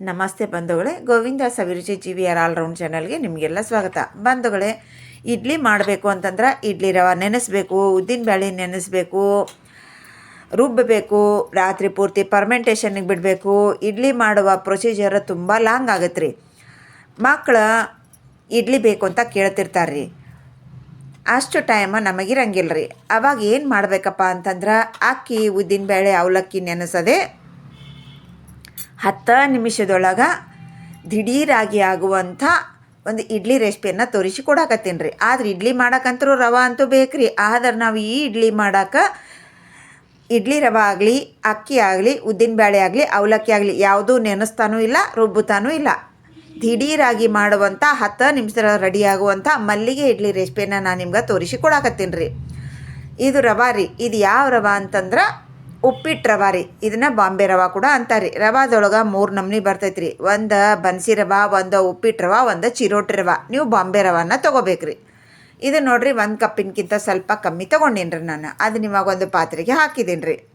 ನಮಸ್ತೆ ಬಂಧುಗಳೇ, Govinda Saviruchi G V R all round ಚಾನಲ್ಗೆ ನಿಮಗೆಲ್ಲ ಸ್ವಾಗತ. ಬಂಧುಗಳೇ, ಇಡ್ಲಿ ಮಾಡಬೇಕು ಅಂತಂದ್ರೆ ಇಡ್ಲಿ ರವೆ ನೆನೆಸ್ಬೇಕು, ಉದ್ದಿನ ಬೇಳೆ ನೆನೆಸ್ಬೇಕು ರುಬ್ಬಬೇಕು ರಾತ್ರಿ ಪೂರ್ತಿ ಪರ್ಮೆಂಟೇಷನ್ಗೆ ಬಿಡಬೇಕು. ಇಡ್ಲಿ ಮಾಡುವ ಪ್ರೊಸೀಜರ್ ತುಂಬ ಲಾಂಗ್ ಆಗತ್ತೆ ರೀ ಮಕ್ಕಳು ಇಡ್ಲಿ ಬೇಕು ಅಂತ ಕೇಳ್ತಿರ್ತಾರೆ ರೀ ಅಷ್ಟು ಟೈಮ ನಮಗಿರಂಗಿಲ್ಲ ರೀ ಅವಾಗ ಏನು ಮಾಡಬೇಕಪ್ಪ ಅಂತಂದ್ರೆ ಅಕ್ಕಿ ಉದ್ದಿನಬೇಳೆ ಅವಲಕ್ಕಿ ನೆನೆಸೋದೆ ಹತ್ತು ನಿಮಿಷದೊಳಗೆ ದಿಢೀರಾಗಿ ಆಗುವಂಥ ಒಂದು ಇಡ್ಲಿ ರೆಸಿಪಿಯನ್ನು ತೋರಿಸಿ ಕೊಡಾಕತ್ತೀನಿ ರೀ. ಆದ್ರೆ ಇಡ್ಲಿ ಮಾಡೋಕ್ಕಂತರೂ ರವೆ ಅಂತೂ ಬೇಕು ರೀ ಆದ್ರೆ ನಾವು ಈ ಇಡ್ಲಿ ಮಾಡೋಕೆ ಇಡ್ಲಿ ರವೆ ಆಗಲಿ, ಅಕ್ಕಿ ಆಗಲಿ ಉದ್ದಿನಬೇಳೆ ಆಗಲಿ, ಅವಲಕ್ಕಿ ಆಗಲಿ ಯಾವುದೂ ನೆನೆಸ್ತಾನೂ ಇಲ್ಲ ರುಬ್ಬುತ್ತಾನೂ ಇಲ್ಲ. ದಿಢೀರಾಗಿ ಮಾಡುವಂಥ ಹತ್ತು ನಿಮಿಷ ರೆಡಿ ಆಗುವಂಥ ಮಲ್ಲಿಗೆ ಇಡ್ಲಿ ರೆಸಿಪಿಯನ್ನು ನಾನು ನಿಮ್ಗೆ ತೋರಿಸಿ ಕೊಡಾಕತ್ತೀನಿ ರೀ. ಇದು ರವೆ ರೀ. ಇದು ಯಾವ ರವೆ ಅಂತಂದ್ರೆ ಉಪ್ಪಿಟ್ಟು ರವೆ ರೀ. ಇದನ್ನ ಬಾಂಬೆ ರವೆ ಕೂಡ ಅಂತಾರೆ ರವಾದೊಳಗೆ ಮೂರು ನಮ್ನಿ ಬರ್ತೈತೆ ರೀ ಒಂದು ಬನ್ಸಿ ರವೆ, ಒಂದು ಉಪ್ಪಿಟ್ಟು ರವೆ, ಒಂದು ಚಿರೋಟಿ ರವೆ. ನೀವು ಬಾಂಬೆ ರವಾನ ತಗೋಬೇಕ್ರಿ. ಇದು ನೋಡ್ರಿ ಒಂದು ಕಪ್ಪಿನಕ್ಕಿಂತ ಸ್ವಲ್ಪ ಕಮ್ಮಿ ತೊಗೊಂಡೀನಿ ರೀ ನಾನು. ಅದು ಇವಾಗ ಒಂದು ಪಾತ್ರೆಗೆ ಹಾಕಿದ್ದೀನಿ ರೀ.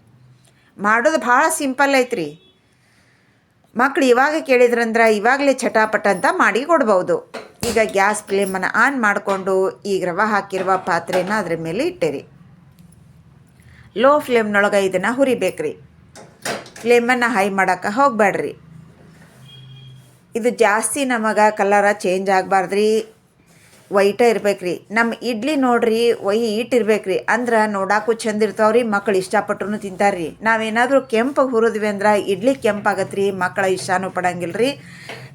ಮಾಡೋದು ಭಾಳ ಸಿಂಪಲ್ ಐತ್ರಿ. ಮಕ್ಳು ಇವಾಗ ಕೇಳಿದ್ರಂದ್ರೆ ಇವಾಗಲೇ ಚಟಾಪಟ ಅಂತ ಮಾಡಿ ಕೊಡ್ಬೋದು. ಈಗ ಗ್ಯಾಸ್ ಫ್ಲೇಮನ್ನು ಆನ್ ಮಾಡಿಕೊಂಡು ಈಗ ರವೆ ಹಾಕಿರುವ ಪಾತ್ರೆಯನ್ನು ಅದ್ರ ಮೇಲೆ ಇಟ್ಟೇರಿ. ಲೋ ಫ್ಲೇಮ್ನೊಳಗೆ ಇದನ್ನು ಹುರಿಬೇಕ್ರಿ. ಫ್ಲೇಮನ್ನು ಹೈ ಮಾಡೋಕೆ ಹೋಗಬೇಡ್ರಿ ಇದು ಜಾಸ್ತಿ ನಮಗೆ ಕಲರ ಚೇಂಜ್ ಆಗಬಾರ್ದ್ರಿ. ವೈಟ ಇರ್ಬೇಕ್ರಿ. ನಮ್ಮ ಇಡ್ಲಿ ನೋಡ್ರಿ ವೈಟ್ ಇರ್ಬೇಕ್ರಿ. ಅಂದ್ರೆ ನೋಡಾಕು ಚಂದ ಇರ್ತಾವ್ರಿ ಮಕ್ಕಳು ಇಷ್ಟಪಟ್ಟರು ತಿಂತಾರ್ರಿ. ನಾವೇನಾದರೂ ಕೆಂಪಗೆ ಹುರಿದ್ವಿ ಅಂದ್ರೆ ಇಡ್ಲಿ ಕೆಂಪಾಗತ್ರಿ ಮಕ್ಕಳ ಇಷ್ಟನೂ ಪಡಂಗಿಲ್ಲ ರೀ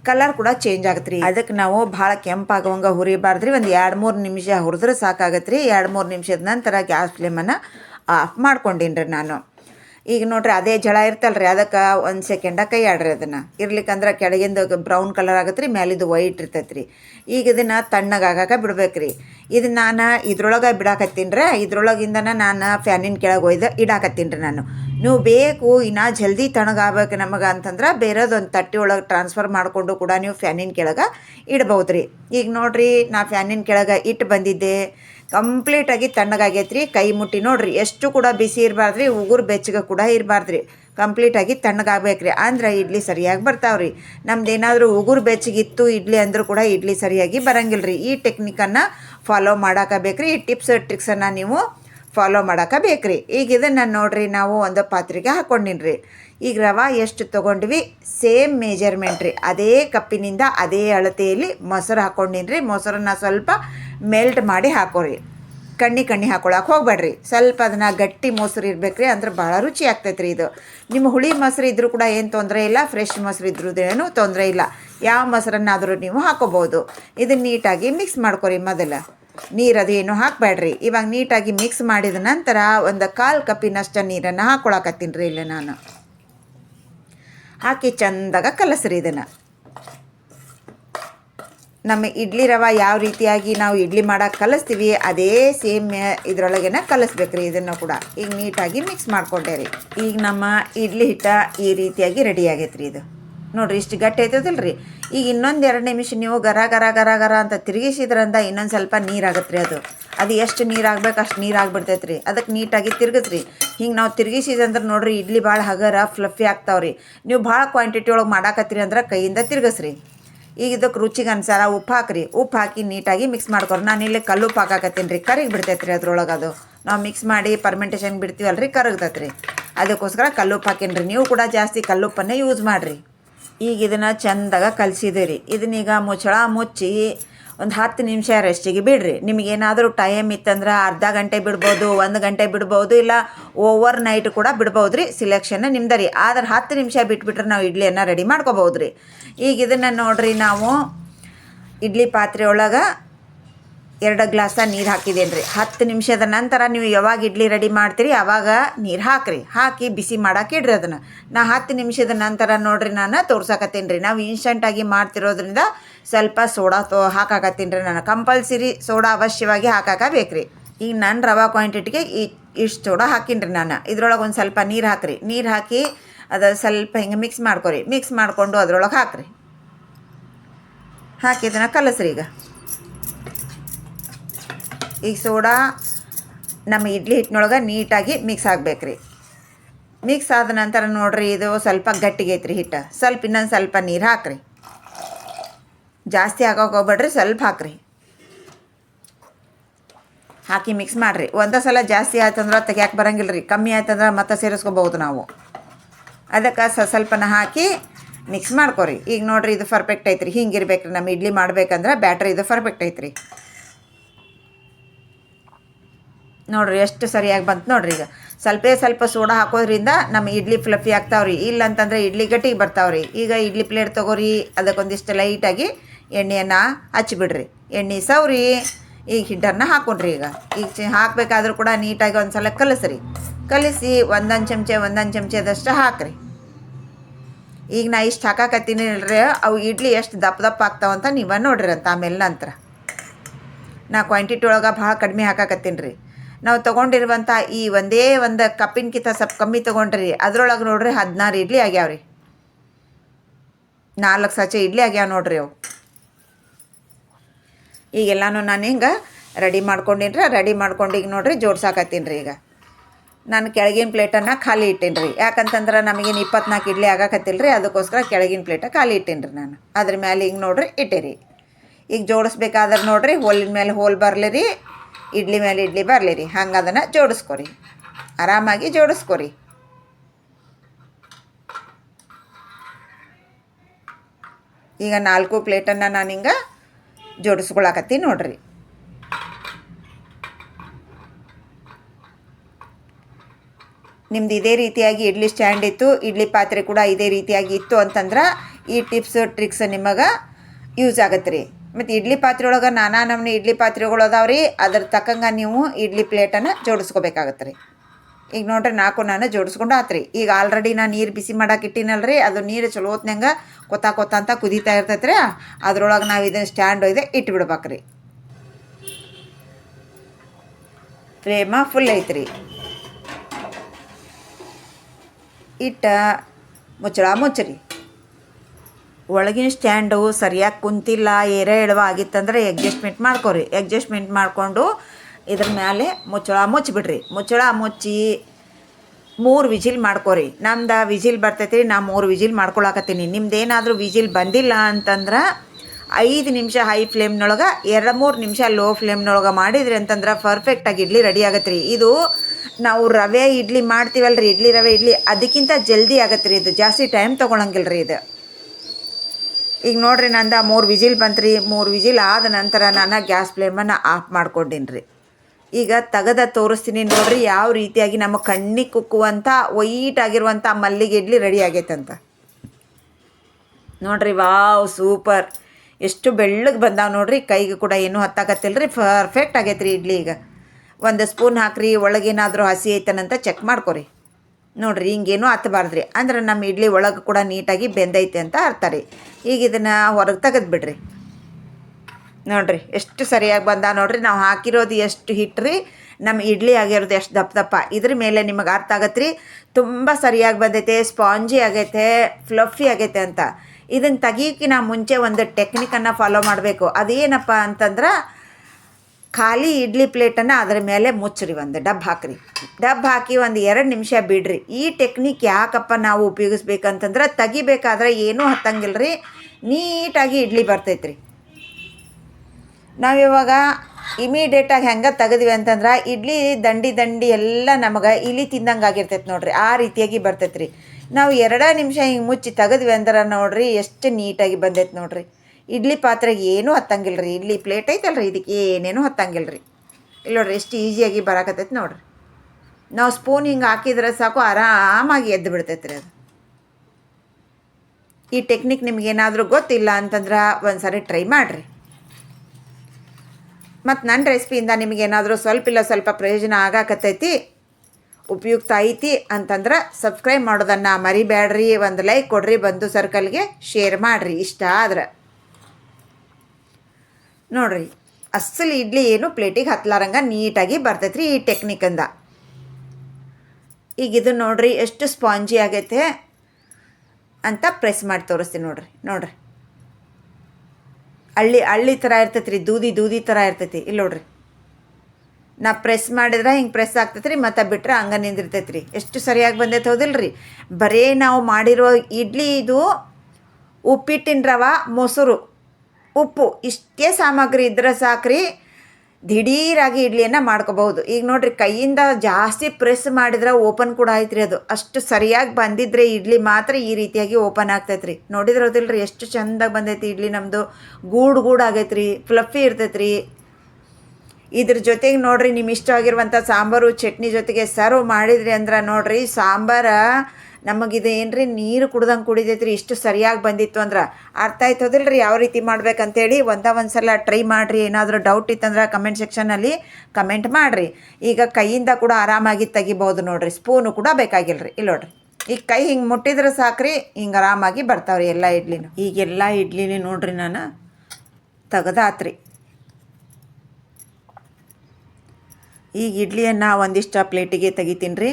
ಕಲರ್ ಕೂಡ ಚೇಂಜ್ ಆಗತ್ರಿ. ಅದಕ್ಕೆ ನಾವು ಭಾಳ ಕೆಂಪಾಗುವಂಗೆ ಹುರಿಬಾರ್ದ್ರಿ. ಒಂದು ಎರಡು ಮೂರು ನಿಮಿಷ ಹುರಿದ್ರೆ ಸಾಕಾಗತ್ತೆ ರೀ ಎರಡು ಮೂರು ನಿಮಿಷದ ನಂತರ ಗ್ಯಾಸ್ ಫ್ಲೇಮನ್ನು ಆಫ್ ಮಾಡ್ಕೊಂಡೀನಿ ನಾನು. ಈಗ ನೋಡ್ರಿ ಅದೇ ಜಳ ರೀ ಅದಕ್ಕೆ ಒಂದು ಸೆಕೆಂಡ ಕೈ ಆಡ್ರಿ ಅದನ್ನು. ಇರ್ಲಿಕ್ಕಂದ್ರೆ ಕೆಳಗಿಂದ ಬ್ರೌನ್ ಕಲರ್ ಆಗತ್ತೆ ರೀ ಮ್ಯಾಲಿದ್ದು ವೈಟ್ ಇರ್ತೈತೆ ರೀ ಈಗ ಇದನ್ನು ತಣ್ಣಗಾಗಕ್ಕೆ ಬಿಡ್ಬೇಕು ರೀ ಇದು ನಾನು ಇದ್ರೊಳಗೆ ಬಿಡಾಕತ್ತೀನಿ ರೀ ಇದ್ರೊಳಗಿಂದನ ನಾನು ಫ್ಯಾನಿನ ಕೆಳಗೆ ಒಯ್ದು ಇಡಾಕತ್ತೀನಿ ರೀ ನಾನು. ನೀವು ಬೇಕು, ಇನ್ನು ಜಲ್ದಿ ತಣಗಾಗಬೇಕು ನಮಗೆ ಅಂತಂದ್ರೆ ಬೇರೆದೊಂದು ತಟ್ಟಿ ಒಳಗೆ ಟ್ರಾನ್ಸ್ಫರ್ ಮಾಡಿಕೊಂಡು ಕೂಡ ನೀವು ಫ್ಯಾನಿನ ಕೆಳಗೆ ಇಡ್ಬೋದು ರೀ ಈಗ ನೋಡ್ರಿ, ನಾ ಫ್ಯಾನಿನ ಕೆಳಗೆ ಇಟ್ಟು ಬಂದಿದ್ದೆ. ಕಂಪ್ಲೀಟಾಗಿ ತಣ್ಣಗಾಗೈತೆ ರೀ ಕೈ ಮುಟ್ಟಿ ನೋಡಿರಿ, ಎಷ್ಟು ಕೂಡ ಬಿಸಿ ಇರಬಾರ್ದು ರೀ ಉಗುರು ಬೆಚ್ಚಗೆ ಕೂಡ ಇರಬಾರ್ದು ರೀ ಕಂಪ್ಲೀಟಾಗಿ ತಣ್ಣಗಾಗಬೇಕು ರೀ ಅಂದ್ರೆ ಇಡ್ಲಿ ಸರಿಯಾಗಿ ಬರ್ತಾವೆ ರೀ ನಮ್ದು ಏನಾದರೂ ಉಗುರು ಬೆಚ್ಚಗಿತ್ತು ಇಡ್ಲಿ ಅಂದರೂ ಕೂಡ ಇಡ್ಲಿ ಸರಿಯಾಗಿ ಬರಂಗಿಲ್ಲ ರೀ ಈ ಟೆಕ್ನಿಕನ್ನು ಫಾಲೋ ಮಾಡಾಕಬೇಕು ರೀ ಈ ಟಿಪ್ಸ್ ಟ್ರಿಕ್ಸನ್ನು ನೀವು ಫಾಲೋ ಮಾಡೋಕೆ ಬೇಕ್ರಿ. ಈಗ ಇದನ್ನು ನೋಡ್ರಿ, ನಾವು ಒಂದು ಪಾತ್ರೆಗೆ ಹಾಕ್ಕೊಂಡಿನ್ರಿ ಈಗ ರವೆ ಎಷ್ಟು ತೊಗೊಂಡ್ವಿ? ಸೇಮ್ ಮೇಜರ್ಮೆಂಟ್ ರೀ. ಅದೇ ಕಪ್ಪಿನಿಂದ ಅದೇ ಅಳತೆಯಲ್ಲಿ ಮೊಸರು ಹಾಕ್ಕೊಂಡಿನ್ರಿ ಮೊಸರನ್ನ ಸ್ವಲ್ಪ ಮೆಲ್ಟ್ ಮಾಡಿ ಹಾಕೋರಿ. ಕಣ್ಣಿ ಕಣ್ಣಿ ಹಾಕೊಳಕ್ಕೆ ಹೋಗ್ಬೇಡ್ರಿ. ಸ್ವಲ್ಪ ಅದನ್ನು ಗಟ್ಟಿ ಮೊಸರು ಇರ್ಬೇಕು ರೀ ಅಂದ್ರೆ ಭಾಳ ರುಚಿ ಆಗ್ತೈತೆ ರೀ ಇದು. ನಿಮ್ಮ ಹುಳಿ ಮೊಸರು ಇದ್ದರೂ ಕೂಡ ಏನು ತೊಂದರೆ ಇಲ್ಲ ಫ್ರೆಶ್ ಮೊಸರು ಇದ್ರೂ ಏನು ತೊಂದರೆ ಇಲ್ಲ. ಯಾವ ಮೊಸರನ್ನಾದರೂ ನೀವು ಹಾಕೋಬೋದು ಇದನ್ನು ನೀಟಾಗಿ ಮಿಕ್ಸ್ ಮಾಡ್ಕೊರಿ ಮೊದಲು. ನೀರು ಅದೇನು ಹಾಕಬೇಡ್ರಿ. ಇವಾಗ ನೀಟಾಗಿ ಮಿಕ್ಸ್ ಮಾಡಿದ ನಂತರ ಒಂದು ಕಾಲು ಕಪ್ಪಿನಷ್ಟು ನೀರನ್ನು ಹಾಕೊಳಕತ್ತೀನಿ ರೀ ಇಲ್ಲಿ ನಾನು. ಹಾಕಿ ಚಂದಾಗ ಕಲಸ್ರಿ ಇದನ್ನು. ನಮ್ಮ ಇಡ್ಲಿ ರವೆ ಯಾವ ರೀತಿಯಾಗಿ ನಾವು ಇಡ್ಲಿ ಮಾಡೋಕೆ ಕಲಿಸ್ತೀವಿ, ಅದೇ ಸೇಮ್ ಇದರೊಳಗೆನ ಕಲಿಸ್ಬೇಕ್ರಿ ಇದನ್ನು ಕೂಡ. ಈಗ ನೀಟಾಗಿ ಮಿಕ್ಸ್ ಮಾಡಿಕೊಂಡೆ ರೀ. ಈಗ ನಮ್ಮ ಇಡ್ಲಿ ಹಿಟ್ಟ ಈ ರೀತಿಯಾಗಿ ರೆಡಿ ಆಗೈತೆ ರೀ ಇದು. ನೋಡ್ರಿ, ಇಷ್ಟು ಗಟ್ಟಿ ಐತದಲ್ಲ ಈಗ ಇನ್ನೊಂದು ಎರಡು ನಿಮಿಷ ನೀವು ಗರ ಗರ ಗರ ಗರ ಅಂತ ತಿರುಗಿಸಿದ್ರಂದ ಇನ್ನೊಂದು ಸ್ವಲ್ಪ ನೀರಾಗತ್ತೆ ರೀ ಅದು. ಅದು ಎಷ್ಟು ನೀರು ಆಗ್ಬೇಕು ಅಷ್ಟು ನೀರು ಆಗ್ಬಿಡ್ತೈತೆ ರೀ ಅದಕ್ಕೆ ನೀಟಾಗಿ ತಿರ್ಗತ್ರಿ ಹಿಂಗೆ ನಾವು ತಿರುಗಿಸಿದಂದ್ರೆ ನೋಡ್ರಿ, ಇಡ್ಲಿ ಭಾಳ ಹಗರ, ಫ್ಲಫಿ ಆಗ್ತಾವ್ರಿ. ನೀವು ಭಾಳ ಕ್ವಾಂಟಿಟಿ ಒಳಗೆ ಮಾಡಾಕತ್ತೀರಿ ಅಂದ್ರೆ ಕೈಯಿಂದ ತಿರ್ಗಸ್ರಿ. ಈಗ ಇದಕ್ಕೆ ರುಚಿಗೆ ಅನ್ಸಾರ ಉಪ್ಪು ಹಾಕ್ರಿ. ಉಪ್ಪು ಹಾಕಿ ನೀಟಾಗಿ ಮಿಕ್ಸ್ ಮಾಡ್ಕೊರಿ. ನಾನು ಇಲ್ಲಿ ಕಲ್ಲುಪ್ಪು ಹಾಕಾಕತ್ತೀನಿ ರೀ. ಕರಿಗೆ ಬಿಡ್ತೈತೆ ರೀ ಅದ್ರೊಳಗೆ ಅದು. ನಾವು ಮಿಕ್ಸ್ ಮಾಡಿ ಪರ್ಮೆಂಟೇಷನ್ ಬಿಡ್ತೀವಲ್ಲ ರೀ ಕರಗ್ತೈತೆ ರೀ ಅದಕ್ಕೋಸ್ಕರ ಕಲ್ಲುಪ್ಪು ಹಾಕೀನಿ ರೀ ನೀವು ಕೂಡ ಜಾಸ್ತಿ ಕಲ್ಲುಪ್ಪನ್ನೇ ಯೂಸ್ ಮಾಡಿರಿ. ಈಗ ಇದನ್ನು ಚಂದಾಗ ರೀ ಇದನ್ನೀಗ ಮುಚ್ಚಳ ಮುಚ್ಚಿ ಒಂದು ಹತ್ತು ನಿಮಿಷ ರೆಸ್ಟಿಗೆ ಬಿಡ್ರಿ. ನಿಮಗೇನಾದರೂ ಟೈಮ್ ಇತ್ತಂದ್ರೆ ಅರ್ಧ ಗಂಟೆ ಬಿಡ್ಬೋದು, ಒಂದು ಗಂಟೆ ಬಿಡ್ಬೋದು, ಇಲ್ಲ ಓವರ್ ನೈಟ್ ಕೂಡ ಬಿಡ್ಬೋದು ರೀ ಸಿಲೆಕ್ಷನ್ ನಿಮ್ದ ರೀ ಆದ್ರೆ ಹತ್ತು ನಿಮಿಷ ಬಿಟ್ಬಿಟ್ರೆ ನಾವು ಇಡ್ಲಿಯನ್ನು ರೆಡಿ ಮಾಡ್ಕೋಬೋದು ರೀ ಈಗ ಇದನ್ನು ನೋಡ್ರಿ ನಾವು ಇಡ್ಲಿ ಪಾತ್ರೆ ಒಳಗೆ ಎರಡು ಗ್ಲಾಸ ನೀರು ಹಾಕಿದ್ದೇನೆ ರೀ ಹತ್ತು ನಿಮಿಷದ ನಂತರ ನೀವು ಯಾವಾಗ ಇಡ್ಲಿ ರೆಡಿ ಮಾಡ್ತೀರಿ ಆವಾಗ ನೀರು ಹಾಕಿರಿ. ಹಾಕಿ ಬಿಸಿ ಮಾಡಕ್ಕೆ ಇಡ್ರಿ ಅದನ್ನು. ನಾ ಹತ್ತು ನಿಮಿಷದ ನಂತರ ನೋಡ್ರಿ ನಾನು ತೋರ್ಸಕತ್ತೀನಿ ರೀ. ನಾವು ಇನ್ಸ್ಟಂಟಾಗಿ ಮಾಡ್ತಿರೋದ್ರಿಂದ ಸ್ವಲ್ಪ ಸೋಡಾ ತೋ ಹಾಕಾಕತ್ತೀನಿ ರೀ ನಾನು. ಕಂಪಲ್ಸರಿ ಸೋಡಾ ಅವಶ್ಯವಾಗಿ ಹಾಕಾಕ ಬೇಕ್ರಿ ಈಗ ನಾನು ರವಾ ಕ್ವಾಂಟಿಟಿಗೆ ಈ ಇಷ್ಟು ಸೋಡಾ ಹಾಕಿನಿ ರೀ ನಾನು. ಇದ್ರೊಳಗೆ ಒಂದು ಸ್ವಲ್ಪ ನೀರು ಹಾಕಿರಿ. ನೀರು ಹಾಕಿ ಅದು ಸ್ವಲ್ಪ ಹಿಂಗೆ ಮಿಕ್ಸ್ ಮಾಡ್ಕೊರಿ. ಮಿಕ್ಸ್ ಮಾಡಿಕೊಂಡು ಅದ್ರೊಳಗೆ ಹಾಕಿರಿ. ಹಾಕಿ ಇದನ್ನು ಕಲಸ್ರಿ ಈಗ. ಈಗ ಸೋಡಾ ನಮ್ಮ ಇಡ್ಲಿ ಹಿಟ್ಟಿನೊಳಗೆ ನೀಟಾಗಿ ಮಿಕ್ಸ್ ಆಗ್ಬೇಕು ರೀ ಮಿಕ್ಸ್ ಆದ ನಂತರ ನೋಡ್ರಿ ಇದು ಸ್ವಲ್ಪ ಗಟ್ಟಿಗೆ ಐತ್ರಿ ಹಿಟ್ಟು. ಸ್ವಲ್ಪ ಇನ್ನೊಂದು ಸ್ವಲ್ಪ ನೀರು ಹಾಕ್ರಿ. ಜಾಸ್ತಿ ಹಾಕೋಕೆ ಸ್ವಲ್ಪ ಹಾಕ್ರಿ. ಹಾಕಿ ಮಿಕ್ಸ್ ಮಾಡಿರಿ. ಒಂದೇ ಸಲ ಜಾಸ್ತಿ ಆಯ್ತಂದ್ರೆ ತೆಗಿಯಾಕೆ ಬರಂಗಿಲ್ಲ ರೀ ಕಮ್ಮಿ ಆಯ್ತಂದ್ರೆ ಮತ್ತೆ ಸೇರಿಸ್ಕೋಬಹುದು ನಾವು. ಅದಕ್ಕೆ ಸ ಸ್ವಲ್ಪನ ಹಾಕಿ ಮಿಕ್ಸ್ ಮಾಡ್ಕೊರಿ. ಈಗ ನೋಡ್ರಿ ಇದು ಪರ್ಫೆಕ್ಟ್ ಐತ್ರಿ. ಹಿಂಗೆ ರೀ ನಮ್ಮ ಇಡ್ಲಿ ಮಾಡ್ಬೇಕಂದ್ರೆ ಬ್ಯಾಟ್ರಿ ಇದು ಪರ್ಫೆಕ್ಟ್ ಐತ್ರಿ. ನೋಡ್ರಿ, ಎಷ್ಟು ಸರಿಯಾಗಿ ಬಂತು ನೋಡ್ರಿ ಈಗ. ಸ್ವಲ್ಪೇ ಸ್ವಲ್ಪ ಸೋಡಾ ಹಾಕೋದ್ರಿಂದ ನಮ್ಮ ಇಡ್ಲಿ ಫ್ಲಫಿ ಆಗ್ತಾವ್ರಿ. ಇಲ್ಲ ಅಂತಂದ್ರೆ ಇಡ್ಲಿ ಗಟ್ಟಿಗೆ ಬರ್ತಾವ್ರಿ. ಈಗ ಇಡ್ಲಿ ಪ್ಲೇಟ್ ತೊಗೋರಿ, ಅದಕ್ಕೊಂದಿಷ್ಟು ಲೈಟಾಗಿ ಎಣ್ಣೆಯನ್ನು ಹಚ್ಚಿಬಿಡ್ರಿ ಎಣ್ಣೆ ಸವ್ರಿ, ಈಗ ಹಿಟ್ಟನ್ನು ಹಾಕೊಂಡ್ರಿ ಈಗ. ಈಗ ಹಾಕಬೇಕಾದ್ರೂ ಕೂಡ ನೀಟಾಗಿ ಒಂದು ಸಲ ಕಲಸ್ರಿ. ಕಲಿಸಿ ಒಂದೊಂದು ಚಮಚೆ, ಒಂದೊಂದು ಚಮಚದಷ್ಟು ಹಾಕ್ರಿ. ಈಗ ನಾ ಇಷ್ಟು ಹಾಕಾಕತ್ತೀನಿ ಹೇಳ್ರಿ ಅವು ಇಡ್ಲಿ ಎಷ್ಟು ದಪ್ಪ ದಪ್ಪ ಆಗ್ತಾವಂತ ನೀವೇ ನೋಡ್ರಿ ಅಂತ ಆಮೇಲೆ ನಂತರ. ನಾ ಕ್ವಾಂಟಿಟಿ ಒಳಗೆ ಭಾಳ ಕಡಿಮೆ ಹಾಕಾಕತ್ತೀನಿ ರೀ. ನಾವು ತೊಗೊಂಡಿರುವಂಥ ಈ ಒಂದೇ ಒಂದು ಕಪ್ಪಿನಕಿಂತ ಸ್ವಲ್ಪ ಕಮ್ಮಿ ತೊಗೊಂಡ್ರಿ. ಅದ್ರೊಳಗೆ ನೋಡ್ರಿ ಹದಿನಾರು ಇಡ್ಲಿ ಆಗ್ಯಾವ ರೀ ನಾಲ್ಕು ಸಚೆ ಇಡ್ಲಿ ಆಗ್ಯಾವ ನೋಡ್ರಿ ಅವು. ಈಗೆಲ್ಲನೂ ನಾನು ಹಿಂಗೆ ರೆಡಿ ಮಾಡ್ಕೊಂಡಿನ್ರಿ, ರೆಡಿ ಮಾಡ್ಕೊಂಡು ಈಗ ನೋಡ್ರಿ ಜೋಡ್ಸಾಕತ್ತೀನಿ ರೀ ಈಗ. ನಾನು ಕೆಳಗಿನ ಪ್ಲೇಟನ್ನು ಖಾಲಿ ಇಟ್ಟೀನಿ ರೀ ಯಾಕಂತಂದ್ರೆ ನಮಗೇನು ಇಪ್ಪತ್ನಾಲ್ಕು ಇಡ್ಲಿ ಆಗಾಕತ್ತಿಲ್ಲ ರೀ ಅದಕ್ಕೋಸ್ಕರ ಕೆಳಗಿನ ಪ್ಲೇಟ ಖಾಲಿ ಇಟ್ಟೀನಿ ರೀ ನಾನು. ಅದ್ರ ಮೇಲೆ ಈಗ ನೋಡ್ರಿ ಇಟ್ಟೇರಿ. ಈಗ ಜೋಡಿಸ್ಬೇಕಾದ್ರೆ ನೋಡ್ರಿ, ಹೋಲಿನ ಮೇಲೆ ಹೋಲ್ ಬರಲಿ ರೀ ಇಡ್ಲಿ ಮೇಲೆ ಇಡ್ಲಿ ಬರಲಿ ರೀ ಹಂಗೆ ಅದನ್ನು ಜೋಡಿಸ್ಕೊರಿ. ಆರಾಮಾಗಿ ಜೋಡಿಸ್ಕೊರಿ. ಈಗ ನಾಲ್ಕು ಪ್ಲೇಟನ್ನು ನಾನು ಹಿಂಗೆ ಜೋಡಿಸ್ಕೊಳಕತ್ತೀನಿ ನೋಡ್ರಿ. ನಿಮ್ದು ಇದೇ ರೀತಿಯಾಗಿ ಇಡ್ಲಿ ಸ್ಟ್ಯಾಂಡ್ ಇತ್ತು, ಇಡ್ಲಿ ಪಾತ್ರೆ ಕೂಡ ಇದೇ ರೀತಿಯಾಗಿ ಇತ್ತು ಅಂತಂದ್ರೆ ಈ ಟಿಪ್ಸ್, ಟ್ರಿಕ್ಸ್ ನಿಮಗೆ ಯೂಸ್ ಆಗತ್ತೆ ರೀ ಮತ್ತು ಇಡ್ಲಿ ಪಾತ್ರೆ ಒಳಗೆ ನಾನಾ ನಮೂನಿ ಇಡ್ಲಿ ಪಾತ್ರೆಗಳು ಅದಾವೆ ರೀ ಅದ್ರ ತಕ್ಕಂಗೆ ನೀವು ಇಡ್ಲಿ ಪ್ಲೇಟನ್ನು ಜೋಡಿಸ್ಕೋಬೇಕಾಗತ್ತೆ ರೀ ಈಗ ನೋಡ್ರಿ ನಾಲ್ಕು ನಾನು ಜೋಡಿಸ್ಕೊಂಡು ಆತ್ರಿ. ಈಗ ಆಲ್ರೆಡಿ ನಾನು ನೀರು ಬಿಸಿ ಮಾಡಕ್ಕೆ ಇಟ್ಟಿನಲ್ರಿ, ಅದು ನೀರು ಚಲೋ ಹೊತ್ನಂಗೆ ಕೊತ್ತ ಕೊತ್ತ ಅಂತ ಕುದೀತಾ ಇರ್ತೈತೆ ರೀ ಅದ್ರೊಳಗೆ ನಾವು ಇದನ್ನು ಸ್ಟ್ಯಾಂಡ್ ಒಯ್ದೆ ಇಟ್ಬಿಡ್ಬೇಕು ರೀ ಪ್ರೇಮ ಫುಲ್ ಐತ್ರಿ. ಇಟ್ಟ ಮುಚ್ಚಳ ಮುಚ್ಚರಿ. ಒಳಗಿನ ಸ್ಟ್ಯಾಂಡು ಸರಿಯಾಗಿ ಕುಂತಿಲ್ಲ, ಏರ ಎಳವ ಆಗಿತ್ತಂದ್ರೆ ಅಡ್ಜಸ್ಟ್ಮೆಂಟ್ ಮಾಡ್ಕೊರಿ. ಅಡ್ಜಸ್ಟ್ಮೆಂಟ್ ಮಾಡಿಕೊಂಡು ಇದ್ರ ಮೇಲೆ ಮುಚ್ಚಳ ಮುಚ್ಚಿಬಿಡ್ರಿ. ಮುಚ್ಚಳ ಮುಚ್ಚಿ ಮೂರು ವಿಜಿಲ್ ಮಾಡ್ಕೊರಿ. ನಮ್ದು ವಿಜಿಲ್ ಬರ್ತೈತಿ ನಾ ಮೂರು ವಿಜಿಲ್ ಮಾಡ್ಕೊಳಕತ್ತೀನಿ. ನಿಮ್ದು ಏನಾದರೂ ವಿಜಿಲ್ ಬಂದಿಲ್ಲ ಅಂತಂದ್ರೆ ಐದು ನಿಮಿಷ ಹೈ ಫ್ಲೇಮ್ನೊಳಗೆ ಎರಡು ಮೂರು ನಿಮಿಷ ಲೋ ಫ್ಲೇಮ್ನೊಳಗೆ ಮಾಡಿದ್ರಿ ಅಂತಂದ್ರೆ ಪರ್ಫೆಕ್ಟಾಗಿ ಇಡ್ಲಿ ರೆಡಿ ಆಗತ್ತೆ ರೀ ಇದು ನಾವು ರವೆ ಇಡ್ಲಿ ಮಾಡ್ತೀವಲ್ರಿ, ಇಡ್ಲಿ ರವೆ ಇಡ್ಲಿ, ಅದಕ್ಕಿಂತ ಜಲ್ದಿ ಆಗತ್ತೆ ರೀ ಇದು ಜಾಸ್ತಿ ಟೈಮ್ ತೊಗೊಳಂಗಿಲ್ಲ ರೀ ಇದು. ಈಗ ನೋಡ್ರಿ ನಂದ ಮೂರು ವಿಜಿಲ್ ಬಂತ್ರಿ, ಮೂರು ವಿಜಿಲ್ ಆದ ನಂತರ ನಾನು ಗ್ಯಾಸ್ ಫ್ಲೇಮನ್ನು ಆಫ್ ಮಾಡ್ಕೊಂಡಿನ್ರಿ. ಈಗ ತೆಗೆದ ತೋರಿಸ್ತೀನಿ ನೋಡ್ರಿ, ಯಾವ ರೀತಿಯಾಗಿ ನಮ್ಮ ಕಣ್ಣಿಗೆ ಕುಕ್ಕುವಂಥ ವೈಟ್ ಆಗಿರುವಂಥ ಮಲ್ಲಿಗೆ ಇಡ್ಲಿ ರೆಡಿ ಆಗೈತಂತ. ನೋಡ್ರಿ, ವಾವ್, ಸೂಪರ್. ಎಷ್ಟು ಬೆಳ್ಳಗೆ ಬಂದಾವೆ ನೋಡ್ರಿ, ಕೈಗೆ ಕೂಡ ಏನೂ ಹತ್ತಾಕತ್ತಿಲ್ಲ ರೀ ಪರ್ಫೆಕ್ಟ್ ಆಗೈತೆ ರೀ ಇಡ್ಲಿ ಈಗ. ಒಂದು ಸ್ಪೂನ್ ಹಾಕ್ರಿ, ಒಳಗೇನಾದರೂ ಹಸಿ ಐತನಂತ ಚೆಕ್ ಮಾಡ್ಕೊರಿ. ನೋಡ್ರಿ, ಹಿಂಗೇನು ಹತ್ತಬಾರ್ದ್ರಿ ಅಂದ್ರೆ ನಮ್ಮ ಇಡ್ಲಿ ಒಳಗೆ ಕೂಡ ನೀಟಾಗಿ ಬೆಂದೈತೆ ಅಂತ ಅರ್ಥ ರೀ. ಈಗ ಇದನ್ನು ಹೊರಗೆ ತೆಗೆದು ಬಿಡ್ರಿ ನೋಡ್ರಿ, ಎಷ್ಟು ಸರಿಯಾಗಿ ಬಂದ ನೋಡ್ರಿ, ನಾವು ಹಾಕಿರೋದು ಎಷ್ಟು ಹಿಟ್ಟು ರೀ. ನಮ್ಮ ಇಡ್ಲಿ ಆಗಿರೋದು ಎಷ್ಟು ದಪ್ಪ ದಪ್ಪ. ಇದ್ರ ಮೇಲೆ ನಿಮಗೆ ಅರ್ಥ ಆಗತ್ತೆ ರೀ ತುಂಬ ಸರಿಯಾಗಿ ಬಂದೈತೆ, ಸ್ಪಾಂಜಿ ಆಗೈತೆ, ಫ್ಲಫಿ ಆಗೈತೆ ಅಂತ. ಇದನ್ನು ತೆಗಿಯೋಕ್ಕಿಂತ ಮುಂಚೆ ಒಂದು ಟೆಕ್ನಿಕನ್ನು ಫಾಲೋ ಮಾಡಬೇಕು. ಅದೇನಪ್ಪ ಅಂತಂದ್ರೆ ಖಾಲಿ ಇಡ್ಲಿ ಪ್ಲೇಟನ್ನು ಅದರ ಮೇಲೆ ಮುಚ್ಚ್ರಿ ಒಂದು ಡಬ್ ಹಾಕ್ರಿ. ಡಬ್ಬ ಹಾಕಿ ಒಂದು ಎರಡು ನಿಮಿಷ ಬಿಡ್ರಿ. ಈ ಟೆಕ್ನಿಕ್ ಯಾಕಪ್ಪ ನಾವು ಉಪಯೋಗಿಸ್ಬೇಕಂತಂದ್ರೆ ತೆಗಿಬೇಕಾದ್ರೆ ಏನೂ ಹತ್ತಂಗಿಲ್ಲ ರೀ ನೀಟಾಗಿ ಇಡ್ಲಿ ಬರ್ತೈತ್ರಿ. ನಾವಿವಾಗ ಇಮಿಡಿಯೇಟಾಗಿ ಹೆಂಗೆ ತೆಗೆದ್ವಿ ಅಂತಂದ್ರೆ ಇಡ್ಲಿ ದಂಡಿ ದಂಡಿ ಎಲ್ಲ ನಮಗೆ ಇಲಿ ತಿಂದಂಗೆ ಆಗಿರ್ತೈತೆ ನೋಡ್ರಿ. ಆ ರೀತಿಯಾಗಿ ಬರ್ತೈತೆ ನಾವು ಎರಡೇ ನಿಮಿಷ ಹಿಂಗೆ ಮುಚ್ಚಿ ತೆಗೆದ್ವಿ ಅಂದ್ರೆ ನೋಡ್ರಿ ಎಷ್ಟು ನೀಟಾಗಿ ಬಂದೈತೆ ನೋಡ್ರಿ. ಇಡ್ಲಿ ಪಾತ್ರೆಗೆ ಏನೂ ಹತ್ತಂಗಿಲ್ಲ ರೀ. ಇಡ್ಲಿ ಪ್ಲೇಟ್ ಐತಲ್ರಿ, ಇದಕ್ಕೆ ಏನೇನೂ ಹತ್ತಂಗಿಲ್ಲ ರೀ. ಇಲ್ಲಿ ನೋಡ್ರಿ ಎಷ್ಟು ಈಸಿಯಾಗಿ ಬರಾಕತ್ತೈತೆ ನೋಡ್ರಿ. ನಾವು ಸ್ಪೂನ್ ಹಿಂಗೆ ಹಾಕಿದ್ರೆ ಸಾಕು, ಆರಾಮಾಗಿ ಎದ್ದು ಬಿಡ್ತೈತೆ ರೀ ಅದು. ಈ ಟೆಕ್ನಿಕ್ ನಿಮಗೇನಾದರೂ ಗೊತ್ತಿಲ್ಲ ಅಂತಂದ್ರೆ ಒಂದು ಸಾರಿ ಟ್ರೈ ಮಾಡಿರಿ. ಮತ್ತು ನನ್ನ ರೆಸಿಪಿಯಿಂದ ನಿಮಗೇನಾದರೂ ಸ್ವಲ್ಪ ಇಲ್ಲ ಸ್ವಲ್ಪ ಪ್ರಯೋಜನ ಆಗಾಕತ್ತೈತಿ, ಉಪಯುಕ್ತ ಐತಿ ಅಂತಂದ್ರೆ ಸಬ್ಸ್ಕ್ರೈಬ್ ಮಾಡೋದನ್ನು ಮರಿಬೇಡ್ರಿ ಒಂದು ಲೈಕ್ ಕೊಡ್ರಿ ಬಂದು ಸರ್ಕಲ್ಗೆ ಶೇರ್ ಮಾಡಿರಿ. ಇಷ್ಟ ಆದ್ರೆ. ನೋಡ್ರಿ ಅಸಲು ಇಡ್ಲಿ ಏನು ಪ್ಲೇಟಿಗೆ ಹತ್ಲಾರಂಗ ನೀಟಾಗಿ ಬರ್ತೈತ್ರಿ ಈ ಟೆಕ್ನಿಕಿಂದ ಈಗ ಇದು ನೋಡ್ರಿ ಎಷ್ಟು ಸ್ಪಾಂಜಿ ಆಗೈತೆ ಅಂತ ಪ್ರೆಸ್ ಮಾಡಿ ತೋರಿಸ್ತೀನಿ ನೋಡ್ರಿ ನೋಡ್ರಿ. ಹಳ್ಳಿ ಹಳ್ಳಿ ಥರ ಇರ್ತೈತೆ ರೀ ದೂದಿ ದೂದಿ ಥರ ಇರ್ತೈತಿ, ಇಲ್ಲಿ ನೋಡ್ರಿ. ನಾ ಪ್ರೆಸ್ ಮಾಡಿದ್ರೆ ಹಿಂಗೆ ಪ್ರೆಸ್ ಆಗ್ತೈತೆ ರೀ ಮತ್ತು ಬಿಟ್ಟರೆ ಹಂಗೆ ನಿಂದಿರ್ತೈತೆ ರೀ ಎಷ್ಟು ಸರಿಯಾಗಿ ಬಂದೈತೆ ಹೌದಿಲ್ಲ ರೀ ಬರೀ ನಾವು ಮಾಡಿರೋ ಇಡ್ಲಿ ಇದು ಉಪ್ಪಿಟ್ಟಿನ ರವೆ ಮೊಸರು. ಉಪ್ಪು, ಇಷ್ಟೇ ಸಾಮಗ್ರಿ ಇದ್ದರೆ ಸಾಕ್ರಿ. ದಿಢೀರಾಗಿ ಇಡ್ಲಿಯನ್ನು ಮಾಡ್ಕೋಬಹುದು. ಈಗ ನೋಡ್ರಿ, ಕೈಯಿಂದ ಜಾಸ್ತಿ ಪ್ರೆಸ್ ಮಾಡಿದ್ರೆ ಓಪನ್ ಕೂಡ ಆಯ್ತು ಅದು. ಅಷ್ಟು ಸರಿಯಾಗಿ ಬಂದಿದ್ರೆ ಇಡ್ಲಿ ಮಾತ್ರ ಈ ರೀತಿಯಾಗಿ ಓಪನ್ ಆಗ್ತೈತ್ರಿ. ನೋಡಿದ್ರೆ ನೋಡಿದ್ರದಿಲ್ಲ ರೀ ಎಷ್ಟು ಚಂದ ಬಂದೈತಿ ಇಡ್ಲಿ ನಮ್ಮದು ಗೂಡು ಗೂಡು ಆಗೈತ್ರಿ, ಫ್ಲಫಿ ಇರ್ತೈತ್ರಿ. ಇದ್ರ ಜೊತೆಗೆ ನೋಡ್ರಿ ನಿಮ್ಮ ಇಷ್ಟವಾಗಿರುವಂಥ ಸಾಂಬಾರು, ಚಟ್ನಿ ಜೊತೆಗೆ ಸರ್ವ್ ಮಾಡಿದ್ರಿ ಅಂದ್ರೆ ನೋಡ್ರಿ, ಸಾಂಬಾರ ನಮಗಿದು ಏನ್ರಿ? ನೀರು ಕುಡ್ದಂಗೆ ಕುಡಿದೈತ್ರಿ, ಇಷ್ಟು ಸರಿಯಾಗಿ ಬಂದಿತ್ತು ಅಂದ್ರೆ. ಅರ್ಥ ಆಯ್ತು ರೀ ಯಾವ ರೀತಿ ಮಾಡ್ಬೇಕಂತೇಳಿ ಒಂದ ಒಂದು ಸಲ ಟ್ರೈ ಮಾಡಿರಿ. ಏನಾದರೂ ಡೌಟ್ ಇತ್ತಂದ್ರೆ ಕಮೆಂಟ್ ಸೆಕ್ಷನಲ್ಲಿ ಕಮೆಂಟ್ ಮಾಡಿರಿ. ಈಗ ಕೈಯಿಂದ ಕೂಡ ಆರಾಮಾಗಿ ತೆಗಿಬೋದು ನೋಡಿರಿ. ಸ್ಪೂನು ಕೂಡ ಬೇಕಾಗಿಲ್ಲರಿ ಇಲ್ಲ ನೋಡ್ರಿ. ಈಗ ಕೈ ಹಿಂಗೆ ಮುಟ್ಟಿದ್ರೆ ಸಾಕ್ರಿ, ಹಿಂಗೆ ಆರಾಮಾಗಿ ಬರ್ತಾವ್ರಿ ಎಲ್ಲ ಇಡ್ಲಿನೂ. ಈಗ ಎಲ್ಲ ಇಡ್ಲಿನೇ ನೋಡ್ರಿ ನಾನು. ತೆಗ್ದಾತ್ರಿ. ಈಗ ಇಡ್ಲಿಯನ್ನು ಒಂದಿಷ್ಟು ಪ್ಲೇಟಿಗೆ ತೆಗಿತೀನಿ ರೀ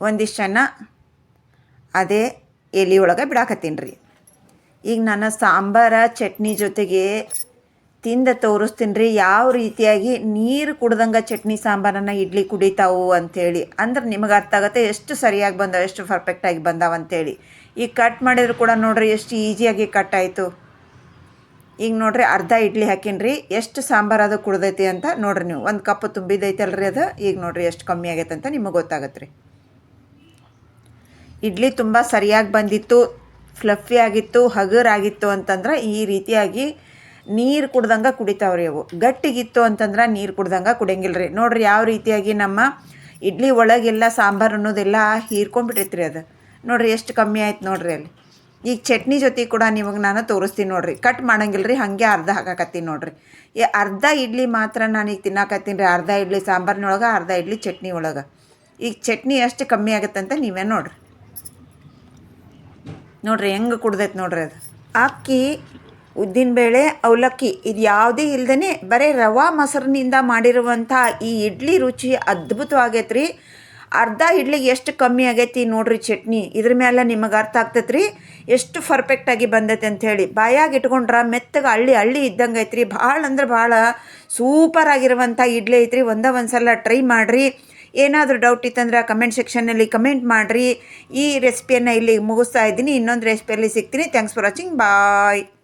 ಒಂದಿಷ್ಟನ್ನು ಅದೇ ಎಲೆ ಒಳಗೆ ಬಿಡಾಕತ್ತೀನಿ ರೀ. ಈಗ ನಾನು ಸಾಂಬಾರ ಚಟ್ನಿ ಜೊತೆಗೆ ತಿಂದ ತೋರಿಸ್ತೀನಿ ರೀ. ಯಾವ ರೀತಿಯಾಗಿ ನೀರು ಕುಡ್ದಂಗೆ ಚಟ್ನಿ ಸಾಂಬಾರನ್ನು ಇಡ್ಲಿ ಕುಡಿತಾವು ಅಂಥೇಳಿ ಅಂದ್ರೆ ನಿಮಗೆ ಅರ್ಥ ಆಗುತ್ತೆ ಎಷ್ಟು ಸರಿಯಾಗಿ ಬಂದಾವೆ, ಎಷ್ಟು ಪರ್ಫೆಕ್ಟಾಗಿ ಬಂದಾವ ಅಂಥೇಳಿ ಈಗ ಕಟ್ ಮಾಡಿದ್ರು ಕೂಡ ನೋಡ್ರಿ ಎಷ್ಟು ಈಸಿಯಾಗಿ ಕಟ್ ಆಯಿತು. ಈಗ ನೋಡ್ರಿ ಅರ್ಧ ಇಡ್ಲಿ ಹಾಕಿನ್ರಿ ಎಷ್ಟು ಸಾಂಬಾರು ಅದು ಕುಡ್ದೈತಿ ಅಂತ ನೋಡ್ರಿ ನೀವು. ಒಂದು ಕಪ್ ತುಂಬಿದೈತಲ್ರಿ ಅದು. ಈಗ ನೋಡ್ರಿ ಎಷ್ಟು ಕಮ್ಮಿ ಆಗೈತೆ ಅಂತ ನಿಮಗೆ ಗೊತ್ತಾಗತ್ತೆ ರೀ. ಇಡ್ಲಿ ತುಂಬ ಸರಿಯಾಗಿ ಬಂದಿತ್ತು ಫ್ಲಫಿ ಆಗಿತ್ತು ಹಗುರಾಗಿತ್ತು ಅಂತಂದ್ರೆ ಈ ರೀತಿಯಾಗಿ ನೀರು ಕುಡ್ದಂಗೆ ಕುಡಿತಾವ್ರಿ ಅವು. ಗಟ್ಟಿಗಿತ್ತು ಅಂತಂದ್ರೆ ನೀರು ಕುಡ್ದಂಗೆ ಕುಡಿಯಂಗಿಲ್ಲ ರೀ ನೋಡ್ರಿ ಯಾವ ರೀತಿಯಾಗಿ ನಮ್ಮ ಇಡ್ಲಿ ಒಳಗೆಲ್ಲ ಸಾಂಬಾರು ಅನ್ನೋದೆಲ್ಲ ಹೀರ್ಕೊಂಡ್ಬಿಟ್ಟಿರ್ತೀರಿ ಅದು. ನೋಡ್ರಿ ಎಷ್ಟು ಕಮ್ಮಿ ಆಯ್ತು ನೋಡ್ರಿ ಅಲ್ಲಿ. ಈಗ ಚಟ್ನಿ ಜೊತೆ ಕೂಡ ನಿಮಗೆ ನಾನು ತೋರಿಸ್ತೀನಿ ನೋಡ್ರಿ. ಕಟ್ ಮಾಡಂಗಿಲ್ಲ ರೀ ಹಾಗೆ ಅರ್ಧ ಹಾಕಾಕತ್ತೀನಿ ನೋಡ್ರಿ. ಈ ಅರ್ಧ ಇಡ್ಲಿ ಮಾತ್ರ ನಾನು ಈಗ ತಿನ್ನಾಕತ್ತೀನಿ ರೀ. ಅರ್ಧ ಇಡ್ಲಿ ಸಾಂಬಾರಿನೊಳಗೆ, ಅರ್ಧ ಇಡ್ಲಿ ಚಟ್ನಿ ಒಳಗೆ ಈಗ ಚಟ್ನಿ ಎಷ್ಟು ಕಮ್ಮಿ ಆಗುತ್ತೆ ಅಂತ ನೀವೇ ನೋಡ್ರಿ. ನೋಡ್ರಿ, ಹೆಂಗೆ ಕುಡ್ದೈತೆ ನೋಡ್ರಿ ಅದು. ಅಕ್ಕಿ ಉದ್ದಿನಬೇಳೆ ಅವಲಕ್ಕಿ, ಇದು ಯಾವುದೇ ಇಲ್ದೇ ಬರೀ ರವಾ ಮೊಸರಿನಿಂದ ಮಾಡಿರುವಂಥ ಈ ಇಡ್ಲಿ ರುಚಿ ಅದ್ಭುತವಾಗೈತೆ ರೀ ಅರ್ಧ ಇಡ್ಲಿಗೆ ಎಷ್ಟು ಕಮ್ಮಿ ಆಗೈತಿ ನೋಡ್ರಿ ಚಟ್ನಿ. ಇದ್ರ ಮೇಲೆ ನಿಮಗೆ ಅರ್ಥ ಆಗ್ತೈತೆ ರೀ ಎಷ್ಟು ಪರ್ಫೆಕ್ಟಾಗಿ ಬಂದೈತೆ ಅಂಥೇಳಿ ಬಾಯಾಗಿ ಇಟ್ಕೊಂಡ್ರೆ ಮೆತ್ತಗೆ ಹಳ್ಳಿ ಹಳ್ಳಿ ಇದ್ದಂಗೆ ಐತ್ರಿ. ಭಾಳ ಅಂದ್ರೆ ಭಾಳ ಸೂಪರ್ ಆಗಿರುವಂಥ ಇಡ್ಲಿ ಐತ್ರಿ. ಒಂದೇ ಒಂದು ಸಲ ಟ್ರೈ ಮಾಡಿರಿ. ಏನಾದರೂ ಡೌಟ್ ಇತ್ತಂದ್ರೆ ಕಮೆಂಟ್ ಸೆಕ್ಷನ್ನಲ್ಲಿ ಕಮೆಂಟ್ ಮಾಡಿರಿ. ಈ ರೆಸಿಪಿಯನ್ನು ಇಲ್ಲಿ ಮುಗಿಸ್ತಾ ಇದ್ದೀನಿ. ಇನ್ನೊಂದು ರೆಸಿಪಿಯಲ್ಲಿ ಸಿಗ್ತೀನಿ. Thanks for watching bye